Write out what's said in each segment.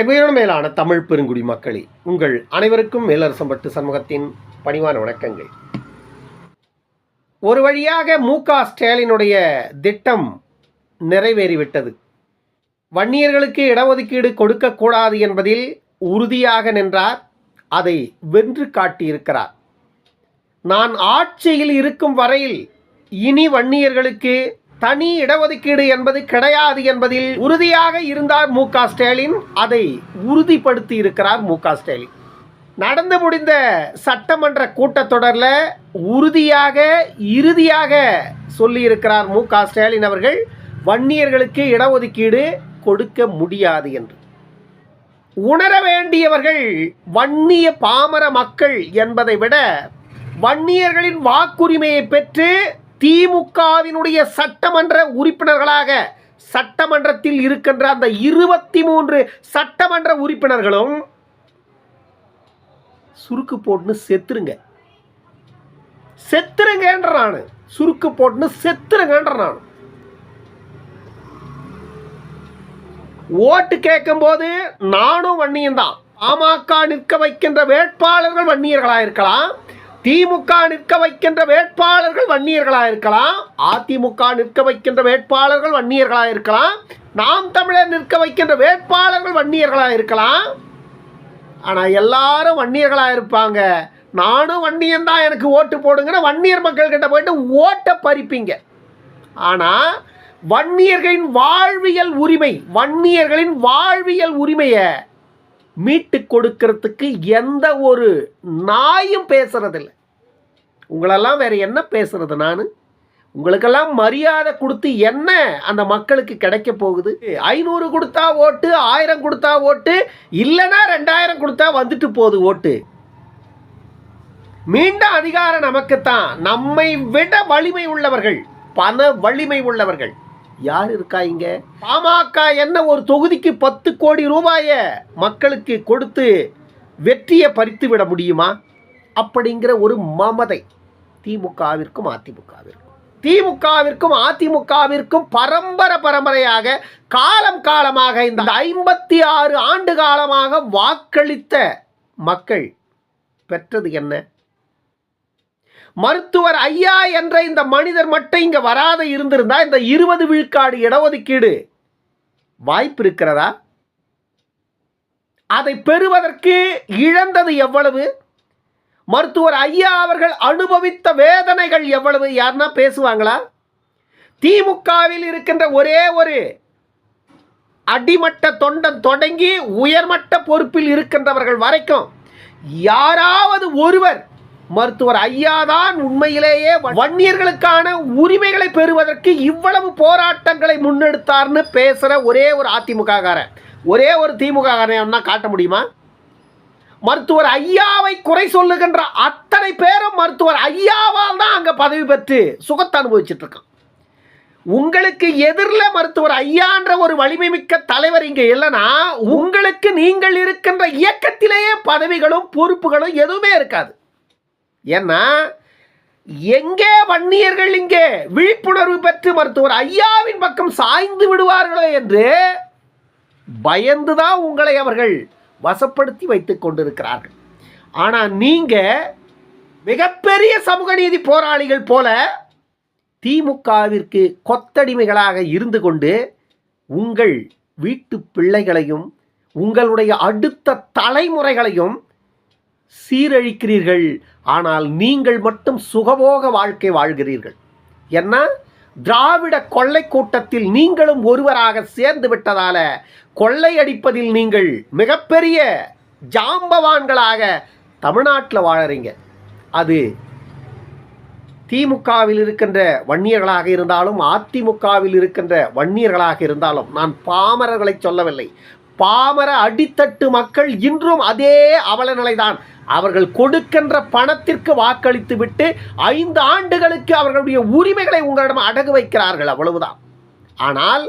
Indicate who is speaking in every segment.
Speaker 1: என் மேலான தமிழ் பெருங்குடி மக்களே உங்கள் அனைவருக்கும் மேலரசம்பட்டு சண்முகத்தின் பணிவான வணக்கங்கள். ஒரு வழியாக மு க ஸ்டாலினுடைய திட்டம் நிறைவேறிவிட்டது. வன்னியர்களுக்கு இடஒதுக்கீடு கொடுக்கக்கூடாது என்பதில் உறுதியாக நின்றார் அதை வென்று காட்டியிருக்கிறார். நான் ஆட்சியில் இருக்கும் வரையில் இனி வன்னியர்களுக்கு தனி இடஒதுக்கீடு என்பது கிடையாது என்பதில் உறுதியாக இருந்தார் மு ஸ்டாலின். அதை உறுதிப்படுத்தி இருக்கிறார் மு ஸ்டாலின். நடந்து முடிந்த சட்டமன்ற கூட்டத்தொடரில் உறுதியாக இறுதியாக சொல்லியிருக்கிறார் மு ஸ்டாலின் அவர்கள் வன்னியர்களுக்கு இடஒதுக்கீடு கொடுக்க முடியாது என்று. உணர வேண்டியவர்கள் வன்னிய பாமர மக்கள் என்பதை விட வன்னியர்களின் வாக்குரிமையை பெற்று திமுகவினுடைய சட்டமன்ற உறுப்பினர்களாக சட்டமன்றத்தில் இருக்கின்ற அந்த இருபத்தி மூன்று சட்டமன்ற உறுப்பினர்களும் சுருக்கு போட்டுன்னு செத்துருங்க. செத்துருங்கன்ற நான். சுருக்கு போட்டுன்னு செத்துருங்கன்ற நான். ஓட்டு கேட்கும்போது நானும் வன்னியன் தான் பாமக நிற்க வைக்கின்ற வேட்பாளர்கள் வன்னியர்களாக இருக்கலாம் திமுக நிற்க வைக்கின்ற வேட்பாளர்கள் வன்னியர்களாக இருக்கலாம் அதிமுக நிற்க வைக்கின்ற வேட்பாளர்கள் வன்னியர்களாக இருக்கலாம் நாம் தமிழர் நிற்க வைக்கின்ற வேட்பாளர்கள் வன்னியர்களாக இருக்கலாம். ஆனால் எல்லாரும் வன்னியர்களாக இருப்பாங்க. நானும் வன்னியன் தான் எனக்கு ஓட்டு போடுங்கன்னு வன்னியர் மக்கள்கிட்ட போயிட்டு ஓட்டை பறிப்பீங்க. ஆனால் வன்னியர்களின் வாழ்வியல் உரிமை வன்னியர்களின் வாழ்வியல் உரிமையை மீட்டு கொடுக்கறதுக்கு எந்த ஒரு நாயும் பேசுறதில்லை. உங்களெல்லாம் வேறு என்ன பேசுறது நான்? உங்களுக்கெல்லாம் மரியாதை கொடுத்து என்ன அந்த மக்களுக்கு கிடைக்க போகுது? ஐநூறு கொடுத்தா ஓட்டு ஆயிரம் கொடுத்தா ஓட்டு இல்லைன்னா ரெண்டாயிரம் கொடுத்தா வந்துட்டு போகுது ஓட்டு. மீண்டும் அதிகாரம் நமக்குத்தான். நம்மை விட வலிமை உள்ளவர்கள் பண வலிமை உள்ளவர்கள். யார் இருக்கா இங்க? பாமக என்ன ஒரு தொகுதிக்கு பத்து கோடி ரூபாய மக்களுக்கு கொடுத்து வெற்றியை பறித்து விட முடியுமா? அப்படிங்கிற ஒரு மமதை திமுகவிற்கும் அதிமுகவிற்கும். திமுகவிற்கும் அதிமுகவிற்கும் பரம்பரை பரம்பரையாக காலம் காலமாக இந்த ஐம்பத்தி ஆறு ஆண்டு காலமாக வாக்களித்த மக்கள் பெற்றது என்ன? மருத்துவர் ஐயா என்ற இந்த மனிதர் மட்டும் இங்கே வராத இருந்திருந்தா இந்த இருபது விழுக்காடு இடஒதுக்கீடு வாய்ப்பு இருக்கிறதா? அதை பெறுவதற்கு இழந்தது எவ்வளவு? மருத்துவர் ஐயா அவர்கள் அனுபவித்த வேதனைகள் எவ்வளவு? யாருன்னா பேசுவாங்களா? திமுகவில் இருக்கின்ற ஒரே ஒரு அடிமட்ட தொண்டன் தொடங்கி உயர்மட்ட பொறுப்பில் இருக்கின்றவர்கள் வரைக்கும் யாராவது ஒருவர் மருத்துவர் ஐயா தான் உண்மையிலேயே வன்னியர்களுக்கான உரிமைகளை பெறுவதற்கு இவ்வளவு போராட்டங்களை முன்னெடுத்தார்னு பேசுகிற ஒரே ஒரு அதிமுக காரன் ஒரே ஒரு திமுக காரன் காட்ட முடியுமா? மருத்துவர் ஐயாவை குறை சொல்லுகின்ற அத்தனை பேரும் மருத்துவர் ஐயாவால் தான் அங்கே பதவி பெற்று சுகத்தை அனுபவிச்சுட்டு இருக்கான். உங்களுக்கு எதிரில் மருத்துவர் ஐயான்ற ஒரு வலிமை மிக்க தலைவர் இங்கே இல்லைன்னா உங்களுக்கு நீங்கள் இருக்கின்ற இயக்கத்திலேயே பதவிகளும் பொறுப்புகளும் எதுவுமே இருக்காது. ஏன்னா எங்கே வன்னியர்கள் இங்கே விழிப்புணர்வு பெற்று மருத்துவர் ஐயாவின் பக்கம் சாய்ந்து விடுவார்களோ என்று பயந்துதான் உங்களை அவர்கள் வசப்படுத்தி வைத்து கொண்டிருக்கிறார்கள். ஆனால் நீங்கள் மிகப்பெரிய சமூக நீதி போராளிகள் போல திமுகவிற்கு கொத்தடிமைகளாக இருந்து கொண்டு உங்கள் வீட்டு பிள்ளைகளையும் உங்களுடைய அடுத்த தலைமுறைகளையும் சீரழிக்கிறீர்கள். ஆனால் நீங்கள் மட்டும் சுகபோக வாழ்க்கை வாழ்கிறீர்கள். என்ன? திராவிட கொள்ளை கூட்டத்தில் நீங்களும் ஒருவராக சேர்ந்து விட்டதால கொள்ளையடிப்பதில் நீங்கள் மிகப்பெரிய ஜாம்பவான்களாக தமிழ்நாட்டில் வாழறீங்க. அது திமுகவில் இருக்கின்ற வன்னியர்களாக இருந்தாலும் அதிமுகவில் இருக்கின்ற வன்னியர்களாக இருந்தாலும் நான் பாமரர்களை சொல்லவில்லை. பாமர அடித்தட்டு மக்கள் இன்றும் அதே அவல நிலைதான் அவர்கள் கொடுக்கின்ற பணத்திற்கு வாக்களித்து விட்டு ஐந்து ஆண்டுகளுக்கு அவர்களுடைய உரிமைகளை உங்களிடம் அடகு வைக்கிறார்கள் அவ்வளவுதான். ஆனால்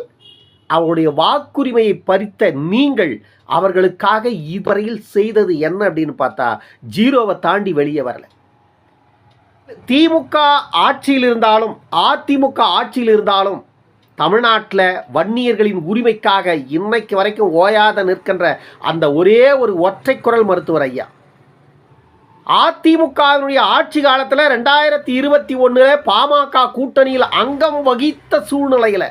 Speaker 1: அவருடைய வாக்குரிமையை பறித்த நீங்கள் அவர்களுக்காக இதுவரையில் செய்தது என்ன அப்படின்னு பார்த்தா ஜீரோவை தாண்டி வெளியே வரல. திமுக ஆட்சியில் இருந்தாலும் அதிமுக ஆட்சியில் இருந்தாலும் தமிழ்நாட்டில் வன்னியர்களின் உரிமைக்காக இன்னைக்கு வரைக்கும் ஓயாத நிற்கின்ற அந்த ஒரே ஒரு ஒற்றை குரல் மருத்துவர் ஐயா. அதிமுகவினுடைய ஆட்சி காலத்தில் ரெண்டாயிரத்தி இருபத்தி ஒன்றில் பாமக கூட்டணியில் அங்கம் வகித்த சூழ்நிலையில்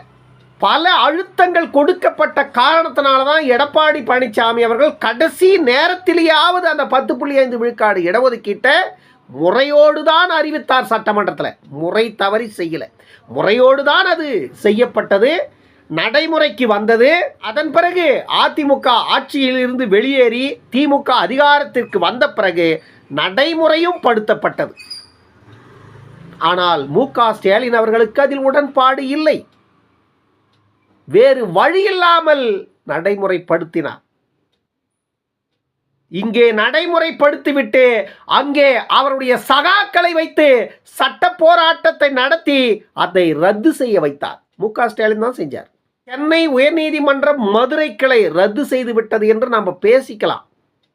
Speaker 1: பல அழுத்தங்கள் கொடுக்கப்பட்ட காரணத்தினால தான் எடப்பாடி பழனிசாமி அவர்கள் கடைசி நேரத்திலேயாவது அந்த பத்து புள்ளி ஐந்து விழுக்காடு இடஒதுக்கீட்டை முறையோடு தான் அறிவித்தார் சட்டமன்றத்தில். முறை தவறி செய்யலை. முறையோடு தான் அது செய்யப்பட்டது நடைமுறைக்கு வந்தது. அதன் பிறகு அதிமுக ஆட்சியிலிருந்து வெளியேறி திமுக அதிகாரத்திற்கு வந்த பிறகு நடைமுறையும் படுத்தப்பட்டது. ஆனால் மு க ஸ்டாலின் அவர்களுக்கு அதில் உடன்பாடு இல்லை. வேறு வழி இல்லாமல் நடைமுறைப்படுத்தினார். இங்கே நடைமுறைப்படுத்திவிட்டு அங்கே அவருடைய சகாக்களை வைத்து சட்ட போராட்டத்தை நடத்தி அதை ரத்து செய்ய வைத்தார். மு க ஸ்டாலின் தான் செஞ்சார். சென்னை உயர்நீதிமன்றம் மதுரை கிளை ரத்து செய்து விட்டது என்று நாம் பேசிக்கலாம்.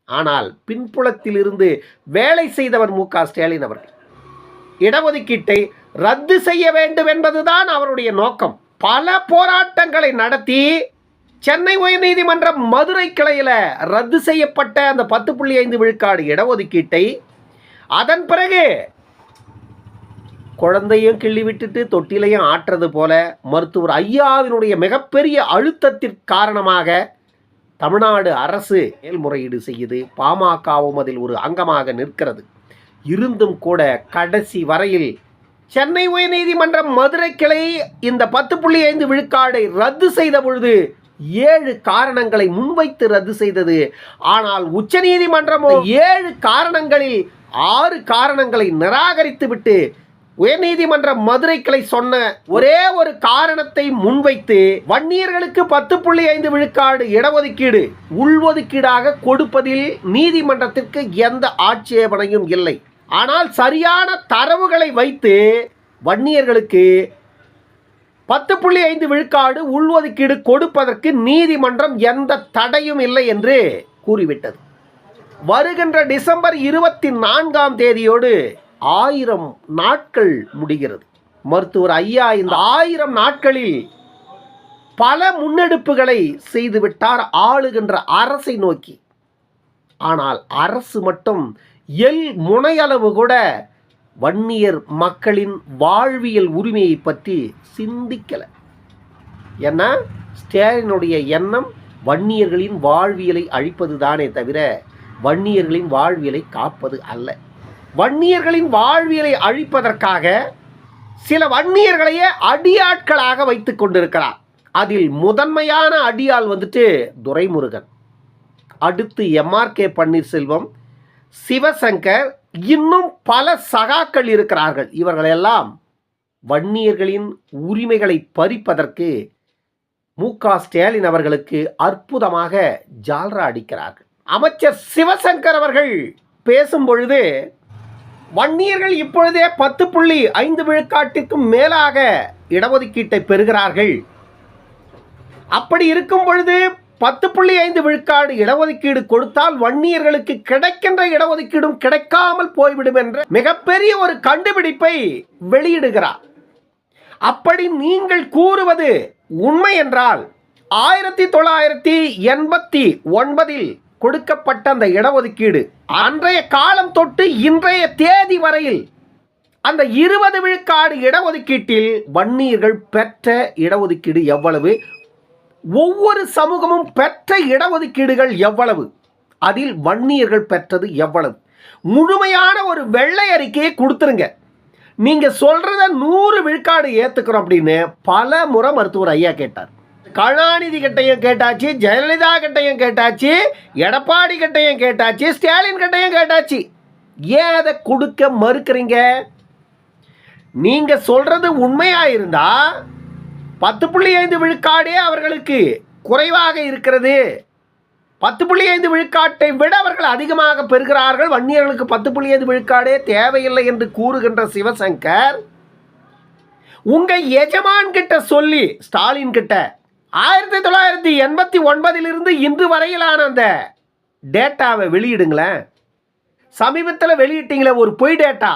Speaker 1: ஆனால் பின்புலத்தில் இருந்து வேலை செய்தவர் மு க ஸ்டாலின் அவர்கள். இடஒதுக்கீட்டை ரத்து செய்ய வேண்டும் என்பதுதான் அவருடைய நோக்கம். பல போராட்டங்களை நடத்தி சென்னை உயர்நீதிமன்றம் மதுரை கிளையில் ரத்து செய்யப்பட்ட அந்த பத்து புள்ளி ஐந்து விழுக்காடு இடஒதுக்கீட்டை அதன் பிறகு குழந்தையும் கிள்ளி விட்டுட்டு தொட்டிலையும் ஆட்டுறது போல மருத்துவர் ஐயாவினுடைய மிகப்பெரிய அழுத்தத்திற்கு காரணமாக தமிழ்நாடு அரசு மேல்முறையீடு செய்யுது. பாமகவும் அதில் ஒரு அங்கமாக நிற்கிறது. இருந்தும் கூட கடைசி வரையில் சென்னை உயர்நீதிமன்றம் மதுரை கிளை இந்த பத்து புள்ளி ஐந்து விழுக்காடை ரத்து செய்த பொழுது ஏழு காரணங்களை முன்வைத்து ரத்து செய்தது. ஆனால் உச்சநீதிமன்றமோ ஏழு காரணங்களில் ஆறு காரணங்களை நிராகரித்துவிட்டு உயர்நீதிமன்ற மதுரை கிளை சொன்ன ஒரே ஒரு காரணத்தை முன்வைத்து வன்னியர்களுக்கு பத்து புள்ளி ஐந்து விழுக்காடு இடஒதுக்கீடு உள்ஒதுக்கீடாக கொடுப்பதில் நீதிமன்றத்திற்கு எந்த ஆட்சேபனையும் இல்லை. ஆனால் சரியான தரவுகளை வைத்து வன்னியர்களுக்கு பத்து புள்ளி ஐந்து விழுக்காடு உள்ஒதுக்கீடு கொடுப்பதற்கு நீதிமன்றம் எந்த தடையும் இல்லை என்று கூறிவிட்டது. வருகின்ற டிசம்பர் இருபத்தி நான்காம் தேதியோடு ஆயிரம் நாட்கள் முடிகிறது. மருத்துவர் ஐயா இந்த ஆயிரம் நாட்களில் பல முன்னெடுப்புகளை செய்துவிட்டார் ஆளுகின்ற அரசை நோக்கி. ஆனால் அரசு மட்டும் எல் முனையளவு கூட வன்னியர் மக்களின் வாழ்வியல் உரிமையை பற்றி சிந்திக்கலை. ஏன்னா ஸ்டாலினுடைய எண்ணம் வன்னியர்களின் வாழ்வியலை அழிப்பது தானே தவிர வன்னியர்களின் வாழ்வியலை காப்பது அல்ல. வன்னியர்களின் வாழ்வியலை அழிப்பதற்காக சில வன்னியர்களையே அடியாட்களாக வைத்து கொண்டிருக்கிறார். அதில் முதன்மையான அடியாள் வந்துட்டு துரைமுருகன். அடுத்து எம்ஆர்கே பன்னீர்செல்வம் சிவசங்கர் இன்னும் பல சகாக்கள் இருக்கிறார்கள். இவர்களெல்லாம் வன்னியர்களின் உரிமைகளை பறிப்பதற்கு மு க ஸ்டாலின் அவர்களுக்கு அற்புதமாக ஜால்ரா அடிக்கிறார்கள். அமைச்சர் சிவசங்கர் அவர்கள் பேசும் பொழுது வன்னியர்கள் இப்பொழுதே பத்து புள்ளி ஐந்து விழுக்காட்டிற்கும் மேலாக இடஒதுக்கீட்டை பெறுகிறார்கள். அப்படி இருக்கும் பொழுது பத்து புள்ளி ஐந்து விழுக்காடு இடஒதுக்கீடு கொடுத்தால் வன்னியர்களுக்கு கிடைக்கின்ற இடஒதுக்கீடும் கிடைக்காமல் போய்விடும் என்ற மிகப்பெரிய ஒரு கண்டுபிடிப்பை வெளியிடுகிறார். அப்படி நீங்கள் கூறுவது உண்மை என்றால் ஆயிரத்தி தொள்ளாயிரத்தி எண்பத்தி ஒன்பதில் கொடுக்கப்பட்ட அந்த இடஒதுக்கீடு அன்றைய காலம் தொட்டு இன்றைய தேதி வரையில் அந்த இருபது விழுக்காடு இடஒதுக்கீட்டில் வன்னியர்கள் பெற்ற இடஒதுக்கீடு எவ்வளவு? ஒவ்வொரு சமூகமும் பெற்ற இடஒதுக்கீடுகள் எவ்வளவு? அதில் வன்னியர்கள் பெற்றது எவ்வளவு? முழுமையான ஒரு வெள்ளை அறிக்கையை கொடுத்துருங்க. நீங்கள் சொல்கிறத நூறு விழுக்காடு ஏற்றுக்கிறோம் அப்படின்னு பல முறை மருத்துவர் ஐயா கேட்டார். கருணாநிதி கிட்டையும் கேட்டாச்சு ஜெயலலிதா கிட்டையும் கேட்டாச்சு எடப்பாடி கிட்டையும் கேட்டாச்சு ஸ்டாலின் கிட்டையும் கேட்டாச்சு. ஏன் அதை கொடுக்க மறுக்கிறீங்க? நீங்கள் சொல்கிறது உண்மையாக இருந்தால் பத்து புள்ளி ஐந்து விழுக்காடே அவர்களுக்கு குறைவாக இருக்கிறது. பத்து புள்ளி ஐந்து விழுக்காட்டை விட அவர்கள் அதிகமாக பெறுகிறார்கள். வன்னியர்களுக்கு பத்து புள்ளி ஐந்து விழுக்காடே தேவையில்லை என்று கூறுகின்ற சிவசங்கர் உங்கள் எஜமான் கிட்ட சொல்லி ஸ்டாலின் கிட்ட ஆயிரத்தி தொள்ளாயிரத்தி எண்பத்தி ஒன்பதிலிருந்து இன்று வரையிலான அந்த டேட்டாவை வெளியிடுங்களேன். சமீபத்தில் வெளியிட்டீங்களே ஒரு பொய் டேட்டா.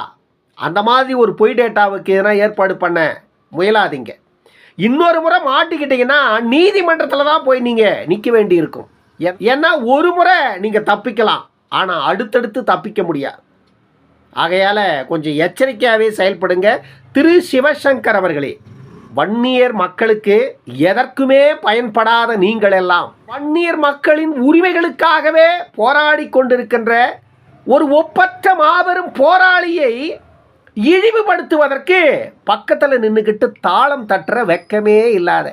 Speaker 1: அந்த மாதிரி ஒரு பொய் டேட்டாவுக்கு எதனா ஏற்பாடு பண்ண முயலாதீங்க. இன்னொரு முறை மாட்டிக்கிட்டீங்கன்னா நீதிமன்றத்தில் தான் போய் நீங்கள் நிற்க வேண்டி இருக்கும் ஏன்னா ஒரு முறை நீங்கள் தப்பிக்கலாம். ஆனால் அடுத்தடுத்து தப்பிக்க முடியாது. ஆகையால் கொஞ்சம் எச்சரிக்கையாகவே செயல்படுங்க. திரு சிவசங்கர் அவர்களே வன்னியர் மக்களுக்கு எதற்குமே பயன்படாத நீங்கள் எல்லாம் வன்னியர் மக்களின் உரிமைகளுக்காகவே போராடி கொண்டிருக்கின்ற ஒரு ஒப்பற்ற மாபெரும் போராளியை இழிவுபடுத்துவதற்கு பக்கத்தில் நின்றுக்கிட்டு தாளம் தட்டுற வெக்கமே இல்லாத.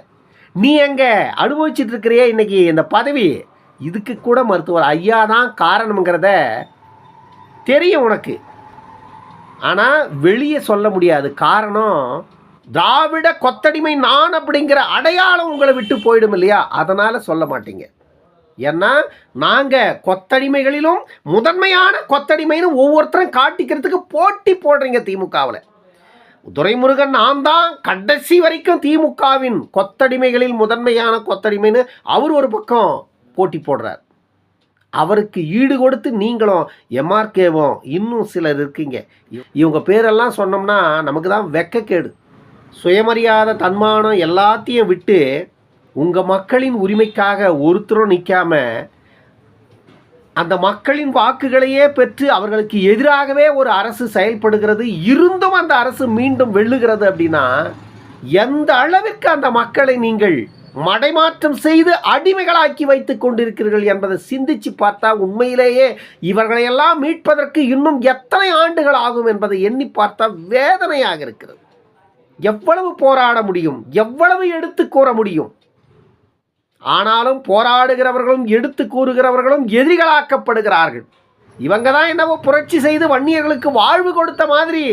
Speaker 1: நீ எங்கே அனுபவிச்சுட்டு இருக்கிறியே இன்னைக்கு இந்த பதவி? இதுக்கு கூட மருத்துவர் ஐயா தான் காரணம்ங்கிறத தெரியும் உனக்கு. ஆனால் வெளியே சொல்ல முடியாது. காரணம் திராவிட கொத்தடிமை நான் அப்படிங்கிற அடையாளம் உங்களை விட்டு போயிடும் இல்லையா? அதனால் சொல்ல மாட்டீங்க. ஏன்னா நாங்கள் கொத்தடிமைகளிலும் முதன்மையான கொத்தடிமைன்னு ஒவ்வொருத்தரும் காட்டிக்கிறதுக்கு போட்டி போடுறீங்க திமுகவில். துரைமுருகன் நான் தான் கடைசி வரைக்கும் திமுகவின் கொத்தடிமைகளில் முதன்மையான கொத்தடிமைன்னு அவர் ஒரு பக்கம் போட்டி போடுறார். அவருக்கு ஈடு கொடுத்து நீங்களும் எம்ஆர்கேவும் இன்னும் சிலர் இருக்கீங்க. இவங்க பேரெல்லாம் சொன்னோம்னா நமக்கு தான் வெக்கக்கேடு. சுயமரியாதை தன்மானம் எல்லாத்தையும் விட்டு உங்கள் மக்களின் உரிமைக்காக ஒருத்தரும் நிற்காம அந்த மக்களின் வாக்குகளையே பெற்று அவர்களுக்கு எதிராகவே ஒரு அரசு செயல்படுகிறது இருந்தும் அந்த அரசு மீண்டும் வெல்லுகிறது அப்படின்னா எந்த அளவிற்கு அந்த மக்களை நீங்கள் மடைமாற்றம் செய்து அடிமைகளாக்கி வைத்து கொண்டிருக்கிறீர்கள் என்பதை சிந்திச்சு பார்த்தா உண்மையிலேயே இவர்களையெல்லாம் மீட்பதற்கு இன்னும் எத்தனை ஆண்டுகள் ஆகும் என்பதை எண்ணி பார்த்தா வேதனையாக இருக்கிறது. எவ்வளவு போராட முடியும்? எவ்வளவு எடுத்து கூற முடியும்? ஆனாலும் போராடுகிறவர்களும் எடுத்து கூறுகிறவர்களும் எதிரிகளாக்கப்படுகிறார்கள். இவங்க தான் என்னவோ புரட்சி செய்து வன்னியர்களுக்கு வாழ்வு கொடுத்த மாதிரி.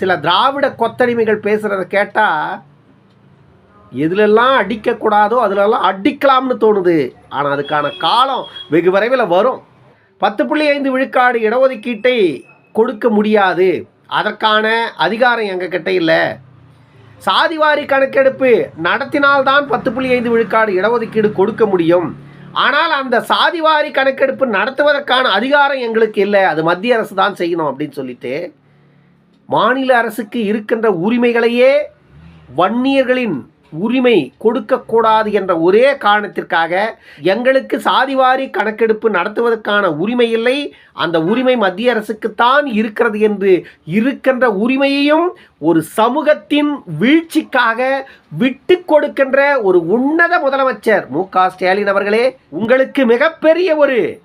Speaker 1: சில திராவிட கொத்தடிமைகள் பேசுகிறத கேட்டால் எதுலெல்லாம் அடிக்கக்கூடாதோ அதிலெல்லாம் அடிக்கலாம்னு தோணுது. ஆனால் அதுக்கான காலம் வெகு விரைவில் வரும். பத்து புள்ளி ஐந்து விழுக்காடு இடஒதுக்கீட்டை கொடுக்க முடியாது. அதற்கான அதிகாரம் எங்கள் கிட்டே இல்லை. சாதிவாரி கணக்கெடுப்பு நடத்தினால்தான் பத்து புள்ளி ஐந்து விழுக்காடு இடஒதுக்கீடு கொடுக்க முடியும். ஆனால் அந்த சாதிவாரி கணக்கெடுப்பு நடத்துவதற்கான அதிகாரம் எங்களுக்கு இல்லை. அது மத்திய அரசு தான் செய்யணும் அப்படின்னு சொல்லிட்டு மாநில அரசுக்கு இருக்கின்ற உரிமைகளையே வன்னியர்களின் உரிமை கொடுக்கக்கூடாது என்ற ஒரே காரணத்திற்காக எங்களுக்கு சாதிவாரி கணக்கெடுப்பு நடத்துவதற்கான உரிமை இல்லை. அந்த உரிமை மத்திய அரசுக்குத்தான் இருக்கிறது என்று இருக்கின்ற உரிமையையும் ஒரு சமூகத்தின் வீழ்ச்சிக்காக விட்டு கொடுக்கின்ற ஒரு உன்னத முதலமைச்சர் மு க ஸ்டாலின் அவர்களே உங்களுக்கு மிகப்பெரிய ஒரு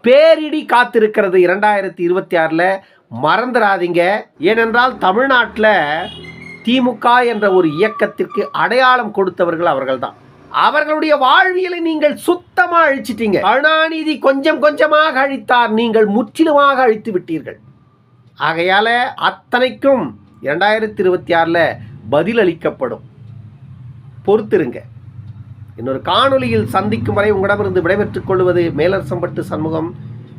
Speaker 1: பேரிடி காத்திருக்கிறது இரண்டாயிரத்தி இருபத்தி ஆறில். மறந்துடாதீங்க. ஏனென்றால் தமிழ்நாட்டில் திமுக என்ற ஒரு இயக்கத்திற்கு அடையாளம் கொடுத்தவர்கள் அவர்கள்தான். அவர்களுடைய வாழ்வியலை நீங்கள் சுத்தமாக அழிச்சிட்டீங்க. கருணாநிதி கொஞ்சம் கொஞ்சமாக அழித்தார். நீங்கள் முற்றிலுமாக அழித்து விட்டீர்கள். ஆகையால் அத்தனைக்கும் இரண்டாயிரத்தி இருபத்தி ஆறில் பதிலளிக்கப்படும் பொறுத்திருங்க. இன்னொரு காணொலியில் சந்திக்கும் வரை உங்களிடமிருந்து விடைபெற்றுக் கொள்வது மேலரசம்பட்டு சண்முகம்.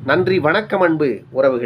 Speaker 1: நன்றி வணக்கம் அன்பு உறவுகளே.